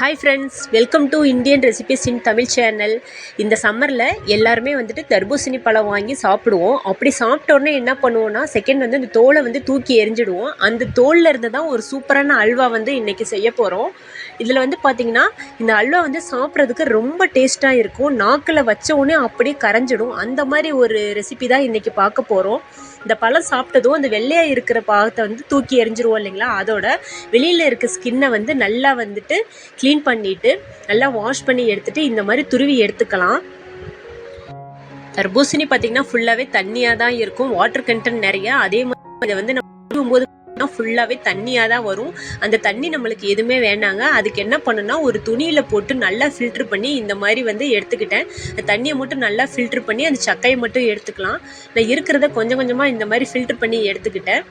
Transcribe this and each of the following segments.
Hi friends welcome to Indian recipes in Tamil channel இந்த சம்மரில் எல்லாருமே வந்துட்டு தர்பூசணி பழம் வாங்கி சாப்பிடுவோம். அப்படி சாப்பிட்ட உடனே என்ன பண்ணுவோம்னா செகண்ட் வந்து இந்த தோலை வந்து தூக்கி எரிஞ்சிடுவோம் அந்த தோலில் இருந்து தான் ஒரு சூப்பரான அல்வா வந்து இன்றைக்கி செய்ய போகிறோம் இதில் வந்து பார்த்திங்கன்னா இந்த அல்வா வந்து சாப்பிட்றதுக்கு ரொம்ப டேஸ்ட்டாக இருக்கும். நாக்கில் வச்ச உடனே அப்படியே கரைஞ்சிடும். அந்த மாதிரி ஒரு ரெசிபி தான் இன்றைக்கி பார்க்க போகிறோம் இந்த பழம் சாப்பிட்டதும் அந்த வெள்ளையாக இருக்கிற பாகத்தை வந்து தூக்கி எரிஞ்சிருவோம் இல்லைங்களா? அதோட வெளியில் இருக்க ஸ்கின்னை வந்து நல்லா வந்துட்டு க்ளீன் பண்ணிவிட்டு நல்லா வாஷ் பண்ணி எடுத்துகிட்டு இந்த மாதிரி துருவி எடுத்துக்கலாம். தர்பூசணி பார்த்தீங்கன்னா ஃபுல்லாகவே தண்ணியாக தான் இருக்கும். வாட்டர் கண்டென்ட் நிறையா. அதே மாதிரி இதை வந்து நம்ம போது ஃபுல்லாகவே தண்ணியாக தான் வரும். அந்த தண்ணி நம்மளுக்கு எதுவுமே வேணாங்க. அதுக்கு என்ன பண்ணுன்னா ஒரு துணியில் போட்டு நல்லா ஃபில்ட்ரு பண்ணி இந்த மாதிரி வந்து எடுத்துக்கிட்டேன். அந்த தண்ணியை மட்டும் நல்லா ஃபில்ட்ரு பண்ணி அந்த சக்கையை மட்டும் எடுத்துக்கலாம். நான் இருக்கிறத கொஞ்சம் கொஞ்சமாக இந்த மாதிரி ஃபில்ட்ரு பண்ணி எடுத்துக்கிட்டேன்.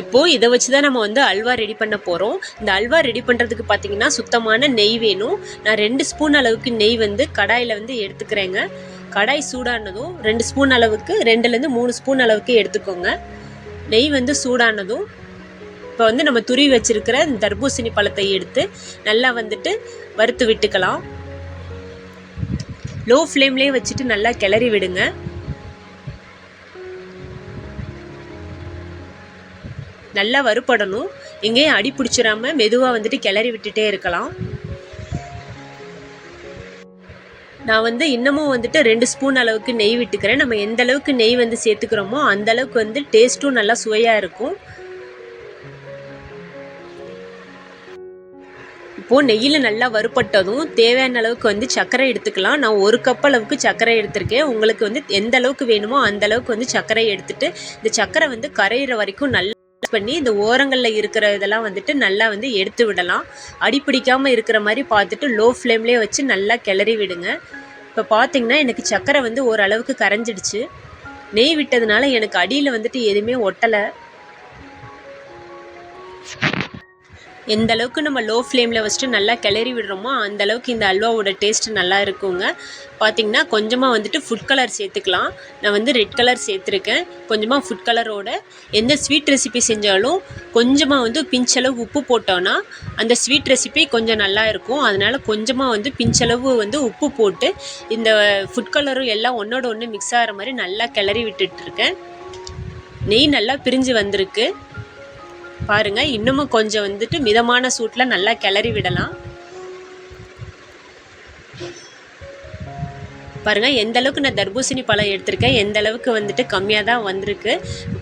இப்போது இதை வச்சு தான் நம்ம வந்து அல்வா ரெடி பண்ண போகிறோம் இந்த அல்வா ரெடி பண்ணுறதுக்கு பார்த்தீங்கன்னா சுத்தமான நெய் வேணும். நான் ரெண்டு ஸ்பூன் அளவுக்கு நெய் வந்து கடாயில் வந்து எடுத்துக்கிறேங்க. கடாய் சூடானதும் ரெண்டு ஸ்பூன் அளவுக்கு ரெண்டுலேருந்து மூணு ஸ்பூன் அளவுக்கு எடுத்துக்கோங்க. நெய் வந்து சூடானதும் இப்போ வந்து நம்ம துருவி வச்சுருக்கிற இந்த தர்பூசணி பழத்தை எடுத்து நல்லா வந்துட்டு வறுத்து விட்டுக்கலாம். லோ ஃப்ளேம்லேயே வச்சுட்டு நல்லா கிளறி விடுங்க. நல்லா வறுபடணும். எங்கேயும் அடி பிடிச்சிடாம மெதுவாக வந்துட்டு கிளறி விட்டுட்டே இருக்கலாம். நான் வந்து இன்னமும் வந்துட்டு ரெண்டு ஸ்பூன் அளவுக்கு நெய் விட்டுக்கிறேன். நம்ம எந்த அளவுக்கு நெய் வந்து சேர்த்துக்கிறோமோ அந்த அளவுக்கு வந்து டேஸ்ட்டும் நல்லா சுவையாக இருக்கும். இப்போது நெய்யில் நல்லா வறுப்பட்டதும் தேவையான அளவுக்கு வந்து சர்க்கரை எடுத்துக்கலாம். நான் ஒரு கப் அளவுக்கு சர்க்கரை எடுத்திருக்கேன். உங்களுக்கு வந்து எந்த அளவுக்கு வேணுமோ அந்த அளவுக்கு வந்து சர்க்கரை எடுத்துட்டு இந்த சர்க்கரை வந்து கரையிற வரைக்கும் நல்லா பண்ணி இந்த ஓரங்களில் இருக்கிற இதெல்லாம் வந்துட்டு நல்லா வந்து எடுத்து விடலாம். அடி பிடிக்காமல் இருக்கிற மாதிரி பார்த்துட்டு லோ ஃப்ளேம்லேயே வச்சு நல்லா கிளறி விடுங்க. இப்போ பார்த்தீங்கன்னா எனக்கு சக்கரை வந்து ஓரளவுக்கு கரைஞ்சிடுச்சு. நெய் விட்டதுனால எனக்கு அடியில் வந்துட்டு எதுவுமே ஒட்டலை. எந்த அளவுக்கு நம்ம லோ ஃப்ளேமில் வச்சுட்டு நல்லா கிளறி விடுறோமோ அந்த அளவுக்கு இந்த அல்வாவோட டேஸ்ட் நல்லா இருக்குங்க. பார்த்திங்கன்னா கொஞ்சமாக வந்துட்டு ஃபுட் கலர் சேர்த்துக்கலாம். நான் வந்து ரெட் கலர் சேர்த்துருக்கேன். கொஞ்சமாக ஃபுட் கலரோட எந்த ஸ்வீட் ரெசிபி செஞ்சாலும் கொஞ்சமாக வந்து பிஞ்சளவு உப்பு போட்டோன்னா அந்த ஸ்வீட் ரெசிபி கொஞ்சம் நல்லா இருக்கும். அதனால் கொஞ்சமாக வந்து பிஞ்சளவு வந்து உப்பு போட்டு இந்த ஃபுட் கலரும் எல்லாம் ஒன்றோட ஒன்று மிக்ஸ் ஆகிற மாதிரி நல்லா கிளறி விட்டுட்ருக்கேன் நெய் நல்லா பிரிஞ்சு வந்திருக்கு. பாருங்கள் இன்னமும் கொஞ்சம் வந்துட்டு மிதமான சூட்டில் நல்லா கிளறி விடலாம். பாருங்கள் எந்த அளவுக்கு நான் தர்பூசணி பழம் எடுத்திருக்கேன் எந்த அளவுக்கு வந்துட்டு கம்மியாக தான் வந்திருக்கு.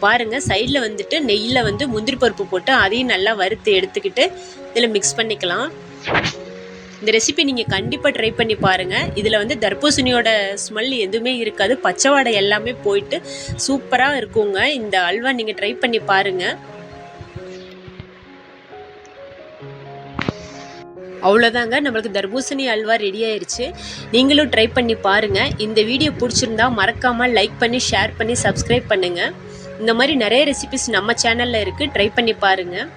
பாருங்கள் சைடில் வந்துட்டு நெய்யில் வந்து முந்திரி பருப்பு போட்டு அதையும் நல்லா வறுத்து எடுத்துக்கிட்டு இதில் மிக்ஸ் பண்ணிக்கலாம். இந்த ரெசிபி நீங்கள் கண்டிப்பாக ட்ரை பண்ணி பாருங்கள் இதில் வந்து தர்பூசணியோட ஸ்மெல் எதுவுமே இருக்காது. பச்சை வாடை எல்லாமே போயிட்டு சூப்பராக இருக்குங்க. இந்த அல்வா நீங்கள் ட்ரை பண்ணி பாருங்கள் அவ்வளோதாங்க நம்மளுக்கு தர்பூசணி அல்வா ரெடி ஆயிடுச்சு நீங்களும் ட்ரை பண்ணி பாருங்கள் இந்த வீடியோ பிடிச்சிருந்தா மறக்காமல் லைக் பண்ணி ஷேர் பண்ணி சப்ஸ்கிரைப் பண்ணுங்கள் இந்த மாதிரி நிறைய ரெசிபிஸ் நம்ம சேனலில் இருக்குது ட்ரை பண்ணி பாருங்கள்